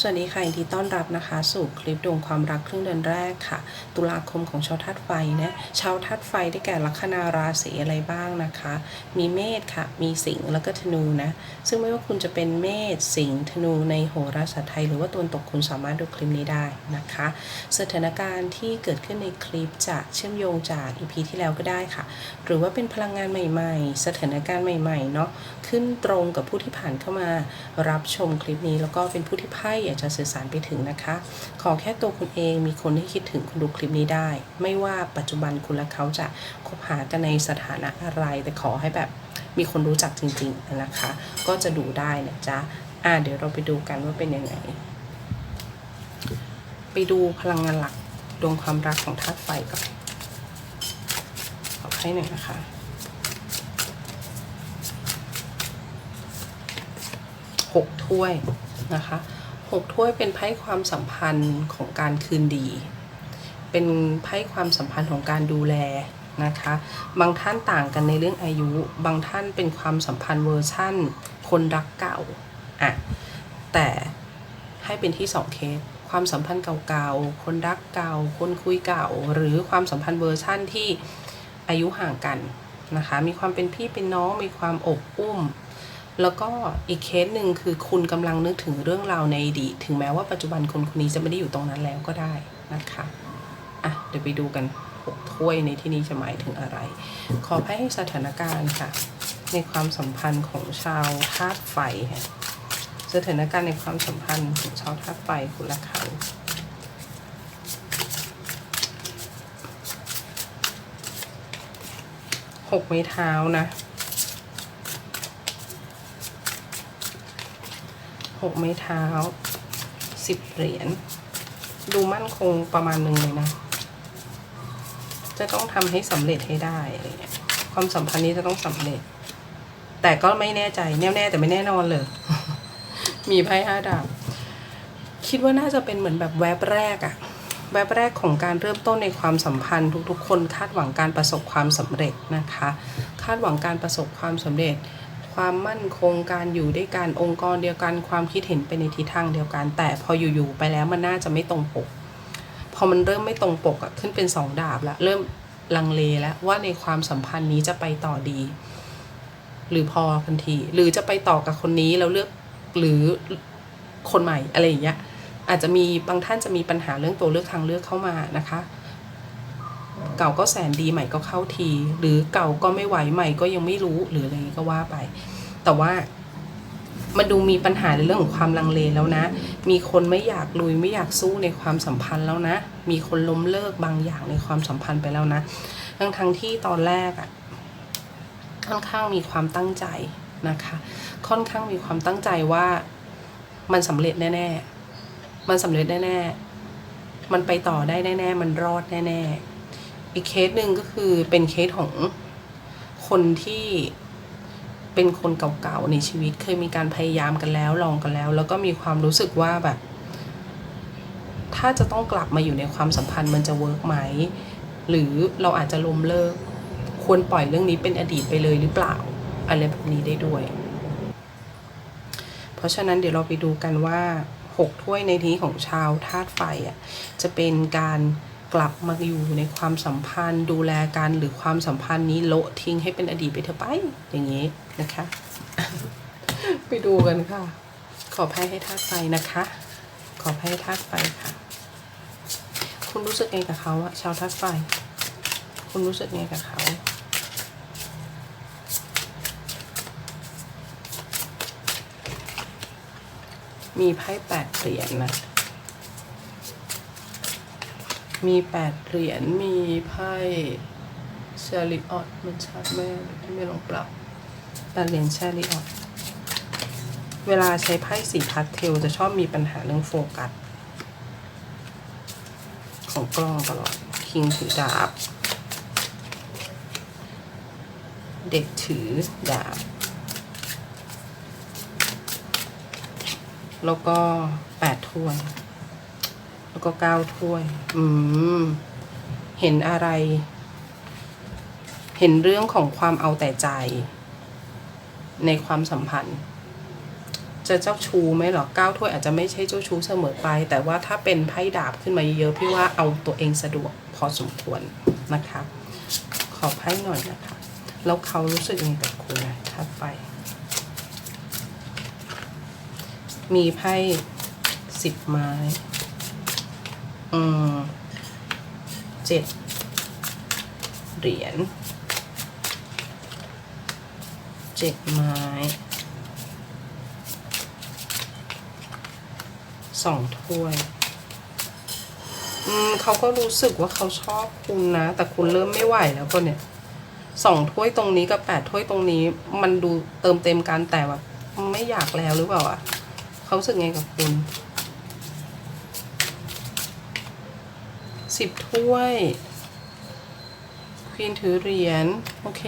สวัสดีค่ะยินดีต้อนรับนะคะ สู่คลิปดวงความรักครึ่งเดือนแรกค่ะ ตุลาคมของชาวธาตุไฟนะชาวธาตุไฟได้แก่ลัคนาราศีอะไรบ้างนะคะ มีเมษค่ะ มีสิงห์แล้วก็ธนูนะ ซึ่งไม่ว่าคุณจะเป็นเมษสิงห์ธนูในโหราศาสตร์ไทย หรือว่าตัวนตกคุณสามารถดูคลิปนี้ได้นะคะ สถานการณ์ที่เกิดขึ้นในคลิปจะเชื่อมโยงจากอีพีที่แล้วก็ได้ค่ะ หรือว่าเป็นพลังงานใหม่ ๆ สถานการณ์ใหม่ๆเนาะขึ้นตรงกับผู้ที่ผ่านเข้ามารับชมคลิปนี้แล้วก็เป็นผู้ที่ไพ่อยากจะสื่อสารไปถึงนะคะ ขอแค่ตัวคุณเองมีคนที่คิดถึงคุณดูคลิปนี้ได้ ไม่ว่าปัจจุบันคุณและเขาจะคบหากันในสถานะอะไร แต่ขอให้แบบมีคนรู้จักจริงๆนะคะ ก็จะดูได้นะจ๊ะอ่าเดี๋ยวเราไปดูกันว่าเป็นยังไง ไปดูพลังงานหลักดวงความรักของธาตุไฟก่อนขอให้หน่อยนะคะหกถ้วยนะคะ หกถ้วยเป็นไพ่ความสัมพันธ์ของการคืนดี เป็นไพ่ความสัมพันธ์ของการดูแลนะคะ บางท่านต่างกันในเรื่องอายุ บางท่านเป็นความสัมพันธ์เวอร์ชั่น คนรักเก่าอะแต่ให้เป็นที่สองเคสความสัมพันธ์เก่าๆ คนรักเก่า คนคุยเก่า หรือความสัมพันธ์เวอร์ชั่นที่อายุห่างกันนะคะ มีความเป็นพี่เป็นน้อง มีความอบอุ้ม แล้วก็อีกเคสหนึ่งคือคุณกำลังนึกถึงเรื่องราวในอดีตถึงแม้ว่าปัจจุบันคนคนนี้จะไม่ได้อยู่ตรงนั้นแล้วก็ได้นะคะอะเดี๋ยวไปดูกันหกถ้วยในที่นี้จะหมายถึงอะไร ขอให้สถานการณ์ค่ะ ในความสัมพันธ์ของชาวธาตุไฟค่ะสถานการณ์ในความสัมพันธ์ของชาวธาตุไฟคุณละเขาหกไม้เท้านะ หกไม้เท้าสิบเหรียญดูมั่นคงประมาณหนึ่งเลยนะ จะต้องทำให้สำเร็จให้ได้อะไรเงี้ยความสัมพันธ์นี้จะต้องสำเร็จ แต่ก็ไม่แน่ใจแน่แน่แต่ไม่แน่นอนเลย มีไพ่ห้าดาบคิดว่าน่าจะเป็นเหมือนแบบแวบแรกอะแวบแรกของการเริ่มต้นในความสัมพันธ์ทุกๆ คนคาดหวังการประสบความสำเร็จนะคะ คาดหวังการประสบความสำเร็จ ความมั่นคงการอยู่ด้วยกันองค์กรเดียวกันความคิดเห็นไปในทิศทางเดียวกัน แต่พออยู่ๆไปแล้วมันน่าจะไม่ตรงปก พอมันเริ่มไม่ตรงปกอะขึ้นเป็นสองดาบล้วเริ่มลังเลแล้วว่าในความสัมพันธ์นี้จะไปต่อดี หรือพอกันที หรือจะไปต่อกับคนนี้แล้วเลือกหรือคนใหม่อะไรอย่างเงี้ยอาจจะมีบางท่านจะมีปัญหาเรื่องตัวเลือกทางเลือกเข้ามานะคะ เก่าก็แสนดีใหม่ก็เข้าที หรือเก่าก็ไม่ไหวใหม่ก็ยังไม่รู้หรืออะไรก็ว่าไป แต่ว่ามันดูมีปัญหาในเรื่องของความลังเลแล้วนะ มีคนไม่อยากลุยไม่อยากสู้ในความสัมพันธ์แล้วนะ มีคนล้มเลิกบางอย่างในความสัมพันธ์ไปแล้วนะ ทั้งทั้งที่ตอนแรกอะ่ะ ค่อนข้างมีความตั้งใจนะคะ ค่อนข้างมีความตั้งใจว่ามันสำเร็จแน่ ๆ มันสำเร็จแน่ ๆ มันไปต่อได้แน่ ๆ มันรอดแน่ ๆ อีกเคสหนึ่งก็คือเป็นเคสของคนที่เป็นคนเก่าๆในชีวิต เคยมีการพยายามกันแล้วลองกันแล้ว แล้วก็มีความรู้สึกว่าแบบ ถ้าจะต้องกลับมาอยู่ในความสัมพันธ์มันจะเวิร์กไหม หรือเราอาจจะล้มเลิก ควรปล่อยเรื่องนี้เป็นอดีตไปเลยหรือเปล่า อะไรแบบนี้ได้ด้วย เพราะฉะนั้นเดี๋ยวเราไปดูกันว่าหกถ้วยในที่ของชาวธาตุไฟอะจะเป็นการ กลับมาอยู่ในความสัมพันธ์ดูแลกันหรือความสัมพันธ์นี้โละทิ้งให้เป็นอดีตไปเถอะไป อย่างนี้นะคะ ไปดูกันค่ะ ขอไพ่ให้ธาตุไฟนะคะ ขอไพ่ให้ธาตุไฟค่ะ คุณรู้สึกไงกับเขาอะชาวธาตุไฟ คุณรู้สึกไงกับเขามีไพ่แปดเหรียญนะ มีแปดเหรียญ มีไพ่เชอริออตมันชัดแม่ไม่ลองปรับแปดเหรียญเชอริออตเวลาใช้ไพ่สีพาสเทลจะชอบมีปัญหาเรื่องโฟกัส ของกล้องตลอด คิงถือดาบ เด็กถือดาบ แล้วก็แปดถ้วย แล้วก็เก้าถ้วย อืม เห็นอะไร เห็นเรื่องของความเอาแต่ใจ ในความสัมพันธ์ จะเจ้าชู้ไหมหรอเก้าถ้วยอาจจะไม่ใช่เจ้าชู้เสมอไป แต่ว่าถ้าเป็นไพ่ดาบขึ้นมาเยอะๆพี่ว่าเอาตัวเองสะดวกพอสมควรนะคะ ขอไพ่หน่อยนะคะ แล้วเขารู้สึกยังไงกับคุณนะถัดไป มีไพ่สิบไม้ อืมเจ็ดเหรียญเจ็ดไม้สองถ้วย อืมเขาก็รู้สึกว่าเขาชอบคุณนะ แต่คุณเริ่มไม่ไหวแล้วก็เนี่ยสองถ้วยตรงนี้กับแปดถ้วยตรงนี้ มันดูเติมเต็มกันแต่แบบไม่อยากแล้วหรือเปล่าอะเขาสึกไงกับคุณ สิบถ้วยควีนถือเหรียญโอเค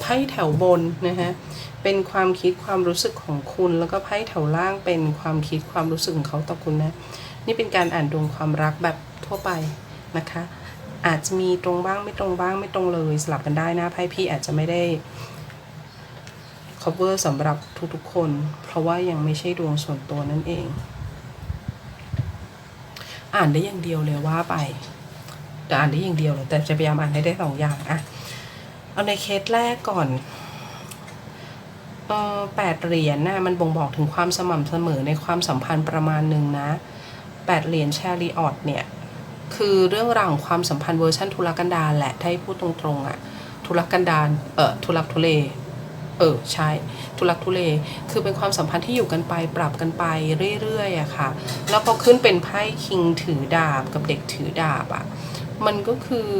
ไพ่แถวบนนะฮะเป็นความคิดความรู้สึกของคุณ แล้วก็ไพ่แถวล่างเป็นความคิดความรู้สึกของเขาต่อคุณนะ นี่เป็นการอ่านดวงความรักแบบทั่วไปนะคะ อาจจะมีตรงบ้างไม่ตรงบ้างไม่ตรงเลยสลับกันได้นะไพ่พี่อาจจะไม่ได้ cover สำหรับทุกๆคน เพราะว่ายังไม่ใช่ดวงส่วนตัวนั่นเอง อ่านได้อย่างเดียวเลยว่าไป แต่อ่านได้อย่างเดียวเลยแต่จะพยายามอ่านให้ได้สองอย่างอะเอาในเคสแรกก่อนเออแปดเหรียญน่ะมันบ่งบอกถึงความสม่ำเสมอในความสัมพันธ์ประมาณหนึ่งนะแปดเหรียญแชริออตเนี่ย คือเรื่องราวของความสัมพันธ์เวอร์ชันทุรกันดารแหละถ้าให้พูดตรงๆอะทุรกันดารเออทุลักทุเลเออใช่ทุลักทุเลคือเป็นความสัมพันธ์ที่อยู่กันไปปรับกันไปเรื่อยๆอะค่ะ แล้วพอขึ้นเป็นไพ่คิงถือดาบกับเด็กถือดาบอะ มันก็คือ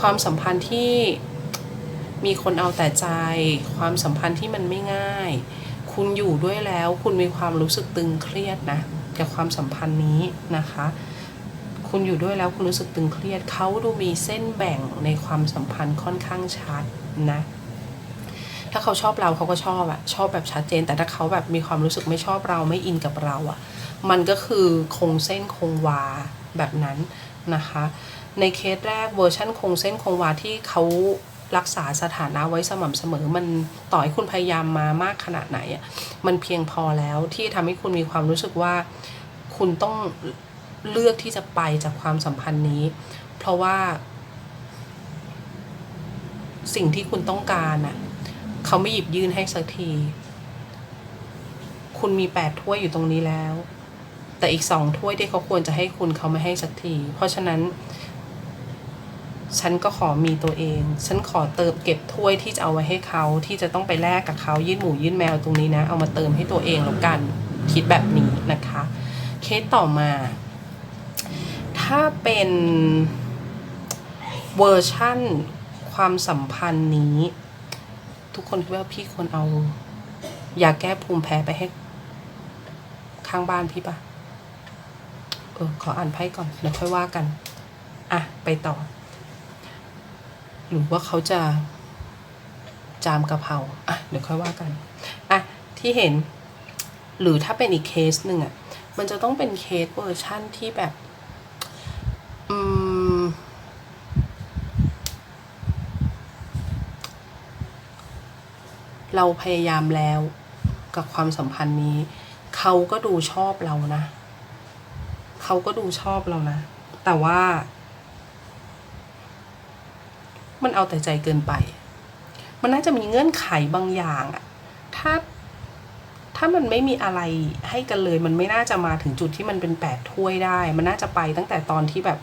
ความสัมพันธ์ที่มีคนเอาแต่ใจ ความสัมพันธ์ที่มันไม่ง่าย คุณอยู่ด้วยแล้ว คุณมีความรู้สึกตึงเครียดนะกับความสัมพันธ์นี้นะคะ คุณอยู่ด้วยแล้วคุณรู้สึกตึงเครียดเขาดูมีเส้นแบ่งในความสัมพันธ์ค่อนข้างชัดนะ ถ้าเขาชอบเราเขาก็ชอบอะชอบแบบชัดเจน แต่ถ้าเขาแบบมีความรู้สึกไม่ชอบเราไม่อินกับเราอะมันก็คือคงเส้นคงวาแบบนั้น นะคะ ในเคสแรกเวอร์ชั่นคงเส้นคงวาที่เขารักษาสถานะไว้สม่ำเสมอ มันต่อให้คุณพยายามมามากขนาดไหนอะมันเพียงพอแล้วที่ทำให้คุณมีความรู้สึกว่า คุณต้องเลือกที่จะไปจากความสัมพันธ์นี้ เพราะว่า สิ่งที่คุณต้องการอะเขาไม่หยิบยื่นให้สักที คุณมีแปดถ้วยอยู่ตรงนี้แล้ว แต่อีกสองถ้วยที่เขาควรจะให้คุณเขาไม่ให้สักที เพราะฉะนั้น ฉันก็ขอมีตัวเอง ฉันขอเติมเก็บถ้วยที่จะเอาไว้ให้เขาที่จะต้องไปแลกกับเขายื่นหมูยื่นแมวตรงนี้นะ เอามาเติมให้ตัวเองแล้วกันคิดแบบนี้นะคะ เคสต่อมา ถ้าเป็นเวอร์ชั่นความสัมพันธ์นี้ ทุกคนคิดว่าพี่ควรเอายาแก้ภูมิแพ้ไปให้ข้างบ้านพี่ปะ เออขออ่านไพ่ก่อนเดี๋ยวค่อยว่ากัน อะ ไปต่อ หรือว่าเขาจะ จามกระเพราอะเดี๋ยวค่อยว่ากัน อะ ที่เห็น หรือถ้าเป็นอีกเคสหนึ่งอะ มันจะต้องเป็นเคสเวอร์ชั่นที่แบบ อืม เราพยายามแล้วกับความสัมพันธ์นี้ เขาก็ดูชอบเรานะ เขาก็ดูชอบเรานะ แต่ว่า มันเอาแต่ใจเกินไป มันน่าจะมีเงื่อนไขบางอย่างอะถ้าถ้ามันไม่มีอะไรให้กันเลย มันไม่น่าจะมาถึงจุดที่มันเป็นแปดถ้วยได้ มันน่าจะไปตั้งแต่ตอนที่แบบ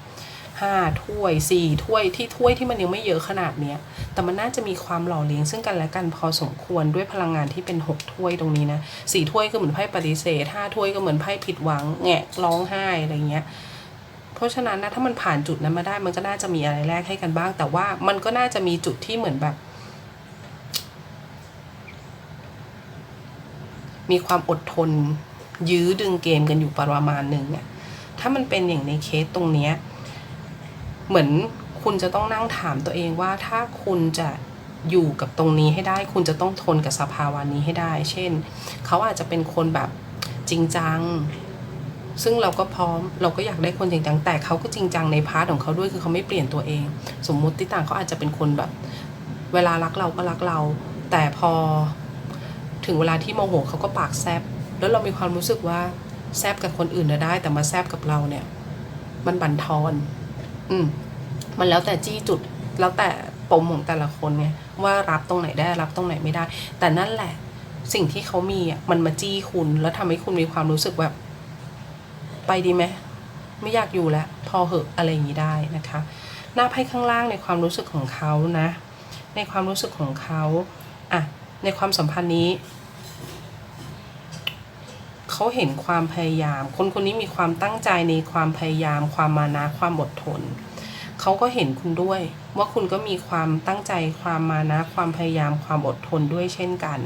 ห้าถ้วยสี่ถ้วยที่ถ้วยที่มันยังไม่เยอะขนาดเนี้ย แต่มันน่าจะมีความหล่อเลี้ยงซึ่งกันและกันพอสมควรด้วยพลังงานที่เป็นหกถ้วยตรงนี้นะสี่ถ้วยก็เหมือนไพ่ปฏิเสธห้าถ้วยก็เหมือนไพ่ผิดหวังแงะร้องไห้อะไรเงี้ยเพราะฉะนั้นนะถ้ามันผ่านจุดนั้นมาได้มันก็น่าจะมีอะไรแลกให้กันบ้าง แต่ว่ามันก็น่าจะมีจุดที่เหมือนแบบ มีความอดทนยื้อดึงเกมกันอยู่ประมาณหนึ่งเนี่ยถ้ามันเป็นอย่างในเคสตรงเนี้ย เหมือนคุณจะต้องนั่งถามตัวเองว่าถ้าคุณจะอยู่กับตรงนี้ให้ได้ คุณจะต้องทนกับสภาวะนี้ให้ได้ เช่น เขาอาจจะเป็นคนแบบจริงจัง ซึ่งเราก็พร้อมเราก็อยากได้คนจริงจังแต่เขาก็จริงจังในพาร์ทของเขาด้วยคือเขาไม่เปลี่ยนตัวเอง สมมุติที่ต่างเขาอาจจะเป็นคนแบบ เวลารักเราก็รักเรา แต่พอถึงเวลาที่โมโหเขาก็ปากแซบแล้วเรามีความรู้สึกว่าแซบกับคนอื่นนะได้ แต่มาแซบกับเราเนี่ย มันบั่นทอน อืมมันแล้วแต่จี้จุดแล้วแต่ปมของแต่ละคนเนี่ยว่ารับตรงไหนได้รับตรงไหนไม่ได้ แต่นั่นแหละ สิ่งที่เขามีอะมันมาจี้คุณแล้วทำให้คุณมีความรู้สึกแบบ ไปดีไหมไม่อยากอยู่แล้ว พอเหอะอะไรอย่างนี้ได้นะคะ หน้าไพ่ข้างล่างในความรู้สึกของเขานะ ในความรู้สึกของเขาอะในความสัมพันธ์นี้ เขาเห็นความพยายาม คนคนนี้มีความตั้งใจในความพยายาม ความมานะความอดทนเขาก็เห็นคุณด้วย ว่าคุณก็มีความตั้งใจความมานะ ความพยายามความอดทนด้วยเช่นกัน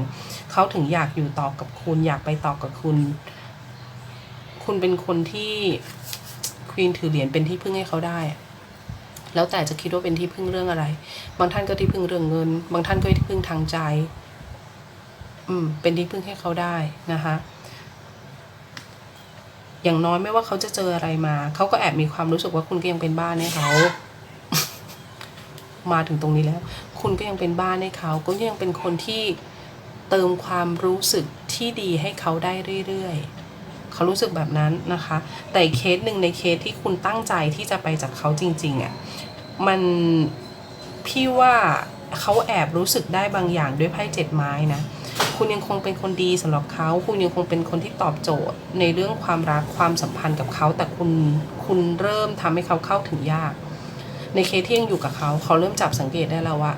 เขาถึงอยากอยู่ต่อกับคุณ อยากไปต่อกับคุณ คุณเป็นคนที่ควีนถือเหรียญเป็นที่พึ่งให้เขาได้ แล้วแต่จะคิดว่าเป็นที่พึ่งเรื่องอะไร บางท่านก็ที่พึ่งเรื่องเงิน บางท่านก็ที่พึ่งทางใจ อืม เป็นที่พึ่งให้เขาได้นะคะ อย่างน้อยไม่ว่าเขาจะเจออะไรมา เขาก็แอบมีความรู้สึกว่าคุณก็ยังเป็นบ้านให้เขา มาถึงตรงนี้แล้ว คุณก็ยังเป็นบ้านให้เขา ก็ยังเป็นคนที่เติมความรู้สึกที่ดีให้เขาได้เรื่อยๆ เขารู้สึกแบบนั้นนะคะ แต่เคสหนึ่งในเคสที่คุณตั้งใจที่จะไปจากเขาจริง ๆอะ่ะ มันพี่ว่าเขาแอบรู้สึกได้บางอย่างด้วยไพ่เจ็ดไม้นะ คุณยังคงเป็นคนดีสำหรับเขา คุณยังคงเป็นคนที่ตอบโจทย์ ในเรื่องความรักความสัมพันธ์กับเขา แต่คุณคุณเริ่มทำให้เขาเข้าถึงยาก ในเคสที่ยังอยู่กับเขาเขาเริ่มจับสังเกตได้แล้วว่า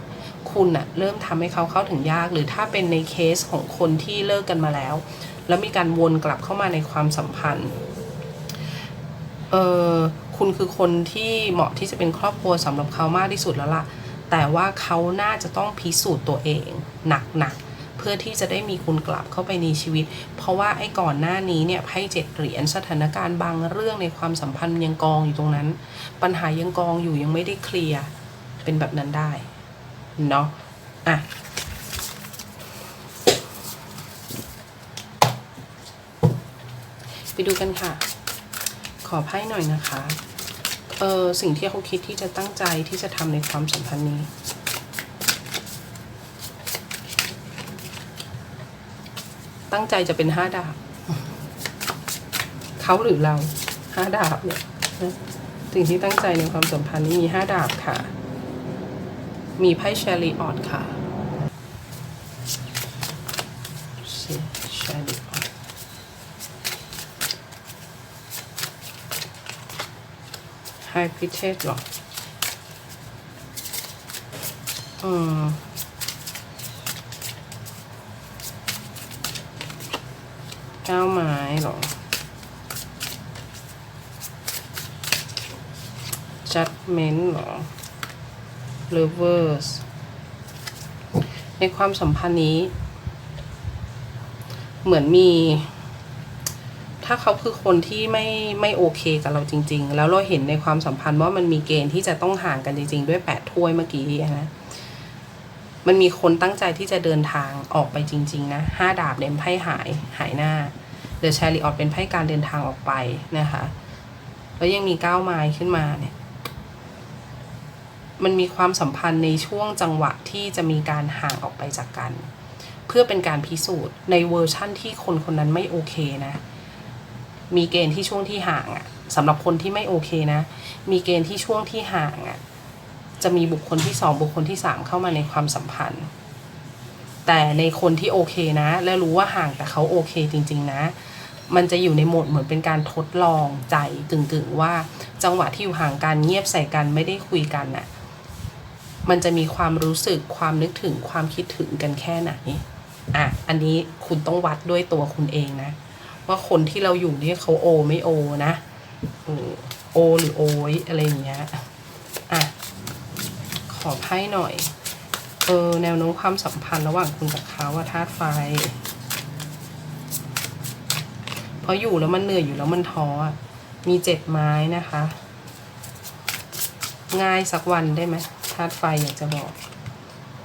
คุณอะเริ่มทำให้เขาเข้าถึงยาก หรือถ้าเป็นในเคสของคนที่เลิกกันมาแล้ว แล้วมีการวนกลับเข้ามาในความสัมพันธ์เออคุณคือคนที่เหมาะที่จะเป็นครอบครัวสำหรับเขามากที่สุดแล้วล่ะแต่ว่าเขาน่าจะต้องพิสูจน์ตัวเองหนักๆ พื่อที่จะได้มีคุณกลับเข้าไปในชีวิต เพราะว่าไอ้ก่อนหน้านี้เนี่ยไพ่เจ็ดเหรียญสถานการณ์บางเรื่องในความสัมพันธ์ยังกองอยู่ตรงนั้น ปัญหายังกองอยู่ยังไม่ได้เคลียร์เป็นแบบนั้นได้เนาะอะไปดูกันค่ะ ขอไพ่หน่อยนะคะ เออสิ่งที่เขาคิดที่จะตั้งใจที่จะทำในความสัมพันธ์นี้ ตั้งใจจะเป็นห้าดาบเขาหรือเราห้าดาบเนี่ยสิ่งที่ตั้งใจในความสัมพันธ์นี้มีห้าดาบค่ะ มีไพ่แชรีออตค่ะแชรีออตไฮพิเทสหรออืม เก้าไม้หรอ judgment หรอ lovers ในความสัมพันธ์นี้ เหมือนมี ถ้าเขาคือคนที่ไม่ไม่โอเคกับเราจริง ๆ แล้วเราเห็นในความสัมพันธ์ว่ามันมีเกณฑ์ที่จะต้องห่างกันจริง ๆ ด้วยแปดถ้วยเมื่อกี้นะ มันมีคนตั้งใจที่จะเดินทางออกไปจริง ๆ นะห้าดาบเน้นไพ่หายหายหน้าเดอะแชริออตเป็นไพ่การเดินทางออกไปนะคะ แล้วยังมีเก้าไม้ขึ้นมาเนี่ย มันมีความสัมพันธ์ในช่วงจังหวะที่จะมีการห่างออกไปจากกัน เพื่อเป็นการพิสูจน์ในเวอร์ชั่นที่คนคนนั้นไม่โอเคนะ มีเกณฑ์ที่ช่วงที่ห่างอะ่ะสำหรับคนที่ไม่โอเคนะ มีเกณฑ์ที่ช่วงที่ห่างอะ่ะ จะมีบุคคลที่สองบุคคลที่สามเข้ามาในความสัมพันธ์ แต่ในคนที่โอเคนะ และรู้ว่าห่างแต่เขาโอเคจริง ๆ นะ มันจะอยู่ในโหมดเหมือนเป็นการทดลองใจกึ่งๆว่าจังหวะที่อยู่ห่างกันเงียบใส่กันไม่ได้คุยกันน่ะมันจะมีความรู้สึกความนึกถึงความคิดถึงกันแค่ไหนอะอันนี้คุณต้องวัดด้วยตัวคุณเองนะ ว่าคนที่เราอยู่นี่เขาโอไม่โอนะโอหรือโอยอะไรอย่างเงี้ย อไพ่หน่อย เออ แนวโน้มความสัมพันธ์ระหว่างคุณกับเขาอะธาตุไฟ เพราะอยู่แล้วมันเหนื่อยอยู่แล้วมันท้อ มีเจ็ดไม้นะคะ ง่ายสักวันได้ไหมธาตุไฟอยากจะบอก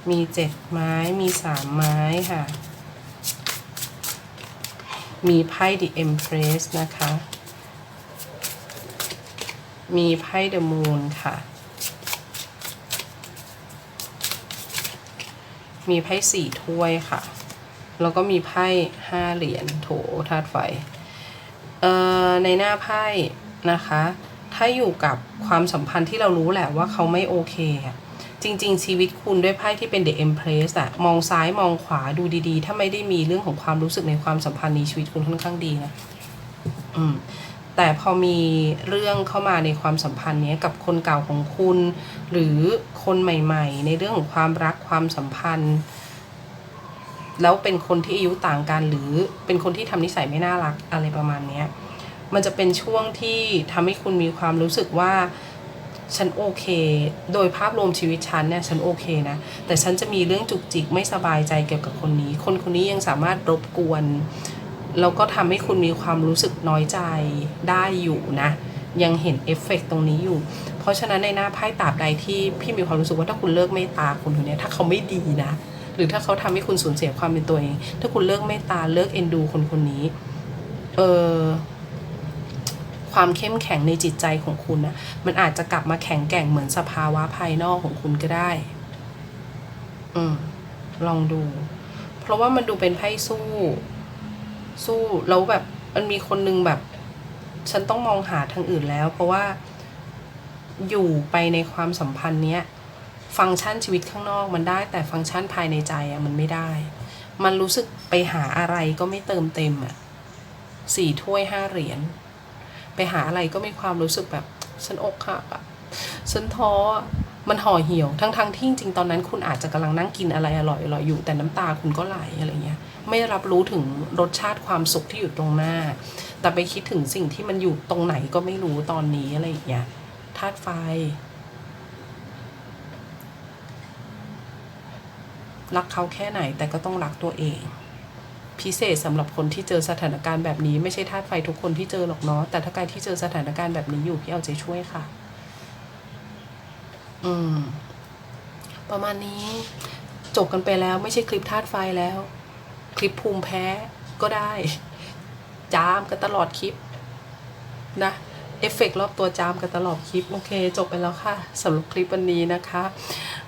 มีเจ็ดไม้ มีสามไม้ค่ะ มีไพ่ The Empress นะคะ มีไพ่ The Moon ค่ะ มีไพ่สี่ถ้วยค่ะ แล้วก็มีไพ่ห้าเหรียญโถธาตุไฟ เอ่อ ในหน้าไพ่นะคะ ถ้าอยู่กับความสัมพันธ์ที่เรารู้แหละว่าเขาไม่โอเคอะจริง ๆ ชีวิตคุณด้วยไพ่ที่เป็น The Empress อะมองซ้ายมองขวาดูดีๆ ถ้าไม่ได้มีเรื่องของความรู้สึกในความสัมพันธ์นี้ชีวิตคุณค่อนข้างดีนะ อืม แต่พอมีเรื่องเข้ามาในความสัมพันธ์นี้กับคนเก่าของคุณ หรือคนใหม่ ๆ ในเรื่องของความรักความสัมพันธ์ แล้วเป็นคนที่อายุต่างกันหรือเป็นคนที่ทำนิสัยไม่น่ารักอะไรประมาณนี้มันจะเป็นช่วงที่ทำให้คุณมีความรู้สึกว่าฉันโอเค โดยภาพรวมชีวิตฉันเนี่ยฉันโอเคนะ แต่ฉันจะมีเรื่องจุกจิกไม่สบายใจเกี่ยวกับคนนี้ คนคนนี้ยังสามารถรบกวน แล้วก็ทำให้คุณมีความรู้สึกน้อยใจได้อยู่นะ ยังเห็นเอฟเฟกต์ตรงนี้อยู่ เพราะฉะนั้นในหน้าไพ่ตราบใดที่พี่มีความรู้สึกว่าถ้าคุณเลิกเมตตาคนคนเนี้ยถ้าเขาไม่ดีนะ หรือถ้าเขาทำให้คุณสูญเสียความเป็นตัวเอง ถ้าคุณเลิกเมตตาเลิกเอ็นดูคนคนนี้ เออความเข้มแข็งในจิตใจของคุณนะมันอาจจะกลับมาแข็งแกร่งเหมือนสภาวะภายนอกของคุณก็ได้ อืมลองดู เพราะว่ามันดูเป็นไพ่สู้ สู้แล้วแบบมันมีคนนึงแบบ ฉันต้องมองหาทางอื่นแล้ว เพราะว่าอยู่ไปในความสัมพันธ์เนี้ยฟังก์ชันชีวิตข้างนอกมันได้ แต่ฟังก์ชันภายในใจอะมันไม่ได้ มันรู้สึกไปหาอะไรก็ไม่เติมเต็มอะสี่ถ้วยห้าเหรียญไปหาอะไรก็มีความรู้สึกแบบฉันอกหักอะฉันท้อมันห่อเหี่ยวทั้งๆทที่จริงๆตอนนั้นคุณอาจจะกำลังนั่งกินอะไรอร่อยๆอยู่ แต่น้ำตาคุณก็ไหลอะไรเงี้ย ไม่รับรู้ถึงรสชาติความสุขที่อยู่ตรงหน้า แต่ไปคิดถึงสิ่งที่มันอยู่ตรงไหนก็ไม่รู้ตอนนี้อะไรอย่างเงี้ยธาตุไฟ รักเขาแค่ไหนแต่ก็ต้องรักตัวเอง พิเศษสำหรับคนที่เจอสถานการณ์แบบนี้ ไม่ใช่ธาตุไฟทุกคนที่เจอหรอกเนาะแต่ถ้าใครที่เจอสถานการณ์แบบนี้อยู่พี่เอาใจช่วยค่ะ อืม ประมาณนี้จบกันไปแล้วไม่ใช่คลิปธาตุไฟแล้ว คลิปภูมิแพ้ก็ได้ จามกันตลอดคลิปนะเอฟเฟกรอบตัวจามกันตลอดคลิป โอเค จบไปแล้วค่ะสำหรับคลิปวันนี้นะคะ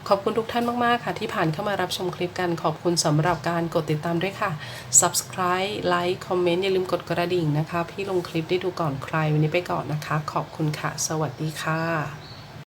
ขอบคุณทุกท่านมาก ๆ ค่ะ ที่ผ่านเข้ามารับชมคลิปกันขอบคุณสำหรับการกดติดตามด้วยค่ะ subscribe like comment อย่าลืมกดกระดิ่งนะคะ พี่ลงคลิปได้ดูก่อนใครวันนี้ไปก่อนนะคะ ขอบคุณค่ะ สวัสดีค่ะ